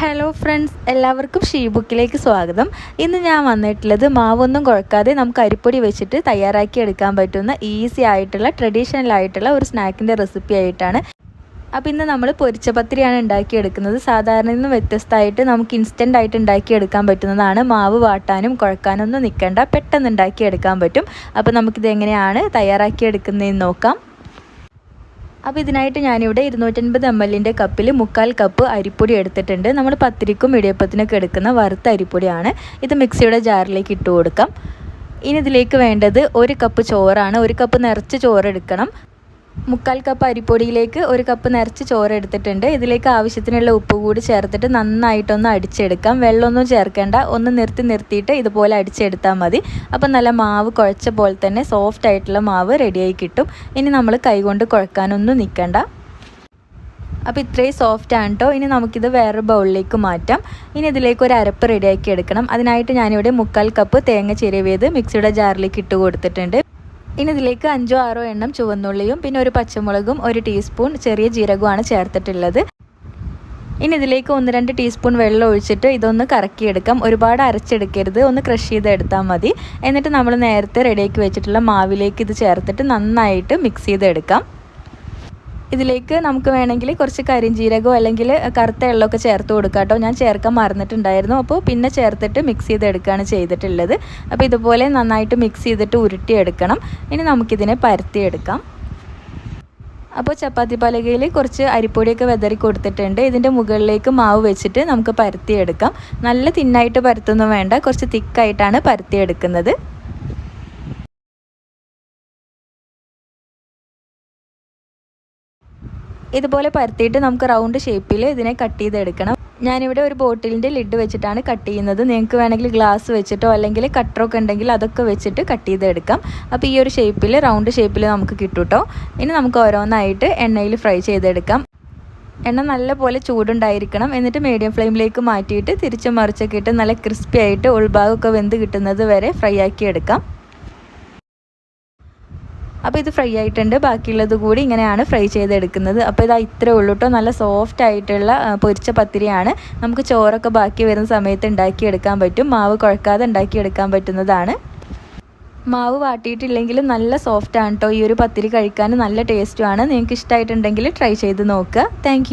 Hello friends എല്ലാവർക്കും she ബുക്കിലേക്ക് സ്വാഗതം. ഇന്ന് ഞാൻ വന്നിട്ടുള്ളത് മാവൊന്നും കുഴക്കാതെ നമുക്ക് അരിപ്പൊടി വെച്ചിട്ട് തയ്യാറാക്കി എടുക്കാൻ പറ്റുന്ന ഈസി ആയിട്ടുള്ള ട്രഡീഷണൽ ആയിട്ടുള്ള ഒരു സ്നാക്കിന്റെ റെസിപ്പി ആയിട്ടാണ്. അപ്പോൾ ഇന്ന് നമ്മൾ പൊരിച്ച പത്തിരിയാണ് ഉണ്ടാക്കിയെടുക്കുന്നത്. സാധാരണ നിന്ന് വ്യത്യസ്തമായിട്ട് നമുക്ക് ഇൻസ്റ്റന്റ് ആയിട്ട് ഉണ്ടാക്കിയെടുക്കാൻ പറ്റുന്നതാണ്. മാവ് വാട്ടാനും കുഴക്കാനൊന്നും നിൽക്കേണ്ട. പെട്ടെന്ന് ഉണ്ടാക്കിയെടുക്കാൻ പറ്റും. അപ്പോൾ നമുക്കിത് എങ്ങനെയാണ് തയ്യാറാക്കിയെടുക്കുന്നതെന്ന് നോക്കാം. അപ്പോൾ ഇതിനായിട്ട് ഞാനിവിടെ ഇരുന്നൂറ്റൻപത് എം എല്ലിന്റെ കപ്പിൽ മുക്കാൽ കപ്പ് അരിപ്പൊടി എടുത്തിട്ടുണ്ട്. നമ്മൾ പത്തിരിക്കും ഇടിയപ്പത്തിനൊക്കെ എടുക്കുന്ന വറുത്ത അരിപ്പൊടിയാണ്. ഇത് മിക്സിയുടെ ജാറിലേക്ക് ഇട്ട് കൊടുക്കാം. ഇനി ഇതിലേക്ക് വേണ്ടത് ഒരു കപ്പ് ചോറാണ്. ഒരു കപ്പ് നിറച്ച് ചോറ് എടുക്കണം. മുക്കാൽ കപ്പ് അരിപ്പൊടിയിലേക്ക് ഒരു കപ്പ് നിറച്ച് ചോറ് എടുത്തിട്ടുണ്ട്. ഇതിലേക്ക് ആവശ്യത്തിനുള്ള ഉപ്പ് കൂടി ചേർത്തിട്ട് നന്നായിട്ടൊന്ന് അടിച്ചെടുക്കാം. വെള്ളമൊന്നും ചേർക്കേണ്ട. ഒന്ന് നിർത്തി നിർത്തിയിട്ട് ഇതുപോലെ അടിച്ചെടുത്താൽ മതി. അപ്പം നല്ല മാവ് കുഴച്ച പോലെ തന്നെ സോഫ്റ്റ് ആയിട്ടുള്ള മാവ് റെഡിയായി കിട്ടും. ഇനി നമ്മൾ കൈകൊണ്ട് കുഴക്കാനൊന്നും നിൽക്കണ്ട അപ്പോൾ ഇത്രയും സോഫ്റ്റ് ആണ് കേട്ടോ ഇനി നമുക്കിത് വേറെ ബൗളിലേക്ക് മാറ്റാം. ഇനി ഇതിലേക്ക് ഒരു അരപ്പ് റെഡിയാക്കി എടുക്കണം. അതിനായിട്ട് ഞാനിവിടെ മുക്കാൽ കപ്പ് തേങ്ങ ചിരവിയത് മിക്സിയുടെ ജാറിലേക്ക് ഇട്ട് കൊടുത്തിട്ടുണ്ട്. ഇനി ഇതിലേക്ക് അഞ്ചോ ആറോ എണ്ണം ചുവന്നുള്ളിയും പിന്നെ ഒരു പച്ചമുളകും ഒരു ടീസ്പൂൺ ചെറിയ ജീരകവുമാണ് ചേർത്തിട്ടുള്ളത്. ഇനി ഇതിലേക്ക് ഒന്ന് രണ്ട് ടീസ്പൂൺ വെള്ളം ഒഴിച്ചിട്ട് ഇതൊന്ന് കറക്കിയെടുക്കാം. ഒരുപാട് അരച്ചെടുക്കരുത്. ഒന്ന് ക്രഷ് ചെയ്തെടുത്താൽ മതി. എന്നിട്ട് നമ്മൾ നേരത്തെ റെഡിയാക്കി വെച്ചിട്ടുള്ള മാവിലേക്ക് ഇത് ചേർത്തിട്ട് നന്നായിട്ട് മിക്സ് ചെയ്തെടുക്കാം. ഇതിലേക്ക് നമുക്ക് വേണമെങ്കിൽ കുറച്ച് കരിഞ്ചീരകോ അല്ലെങ്കിൽ കറുത്ത എള്ളമൊക്കെ ചേർത്ത് കൊടുക്കാം കേട്ടോ. ഞാൻ ചേർക്കാൻ മറന്നിട്ടുണ്ടായിരുന്നു. അപ്പോൾ പിന്നെ ചേർത്തിട്ട് മിക്സ് ചെയ്തെടുക്കുകയാണ് ചെയ്തിട്ടുള്ളത്. അപ്പോൾ ഇതുപോലെ നന്നായിട്ട് മിക്സ് ചെയ്തിട്ട് ഉരുട്ടിയെടുക്കണം. ഇനി നമുക്കിതിനെ പരത്തിയെടുക്കാം. അപ്പോൾ ചപ്പാത്തി പലകയിൽ കുറച്ച് അരിപ്പൊടിയൊക്കെ വെതറി കൊടുത്തിട്ടുണ്ട്. ഇതിന്റെ മുകളിലേക്ക് മാവ് വെച്ചിട്ട് നമുക്ക് പരത്തിയെടുക്കാം. നല്ല തിന്നായിട്ട് പരത്തൊന്നും വേണ്ട. കുറച്ച് തിക്കായിട്ടാണ് പരത്തിയെടുക്കുന്നത്. ഇതുപോലെ പരത്തിയിട്ട് നമുക്ക് റൗണ്ട് ഷേപ്പിൽ ഇതിനെ കട്ട് ചെയ്തെടുക്കണം. ഞാനിവിടെ ഒരു ബോട്ടിലിന്റെ ലിഡ് വെച്ചിട്ടാണ് കട്ട് ചെയ്യുന്നത്. നിങ്ങൾക്ക് വേണമെങ്കിൽ ഗ്ലാസ് വെച്ചിട്ടോ അല്ലെങ്കിൽ കട്ടറൊക്കെ ഉണ്ടെങ്കിൽ അതൊക്കെ വെച്ചിട്ട് കട്ട് ചെയ്തെടുക്കാം. അപ്പോൾ ഈ ഒരു ഷേപ്പിൽ റൗണ്ട് ഷേപ്പിൽ നമുക്ക് കിട്ടും ഇനി നമുക്ക് ഓരോന്നായിട്ട് എണ്ണയിൽ ഫ്രൈ ചെയ്തെടുക്കാം. എണ്ണ നല്ല പോലെ ചൂടുണ്ടായിരിക്കണം. എന്നിട്ട് മീഡിയം ഫ്ലെയിമിലേക്ക് മാറ്റിയിട്ട് തിരിച്ച് മറിച്ചൊക്കെ ഇട്ട് നല്ല ക്രിസ്പി ആയിട്ട് ഉൾഭാഗമൊക്കെ വെന്ത് കിട്ടുന്നത് വരെ ഫ്രൈ ആക്കി എടുക്കാം അപ്പോൾ ഇത് ഫ്രൈ ആയിട്ടുണ്ട്. ബാക്കിയുള്ളത് കൂടി ഇങ്ങനെയാണ് ഫ്രൈ ചെയ്തെടുക്കുന്നത്. അപ്പോൾ ഇതാ ഇത്രേ ഉള്ളൂ കേട്ടോ നല്ല സോഫ്റ്റ് ആയിട്ടുള്ള പൊരിച്ച പത്തിരിയാണ്. നമുക്ക് ചോറൊക്കെ ബാക്കി വരുന്ന സമയത്ത് ഉണ്ടാക്കിയെടുക്കാൻ പറ്റും. മാവ് കുഴക്കാതെ ഉണ്ടാക്കിയെടുക്കാൻ പറ്റുന്നതാണ്. മാവ് വാട്ടിയിട്ടില്ലെങ്കിലും നല്ല സോഫ്റ്റ് ആണ് കേട്ടോ ഈ ഒരു പത്തിരി കഴിക്കാൻ നല്ല ടേസ്റ്റുമാണ് നിങ്ങൾക്ക് ഇഷ്ടമായിട്ടുണ്ടെങ്കിൽ ട്രൈ ചെയ്ത് നോക്കുക. താങ്ക്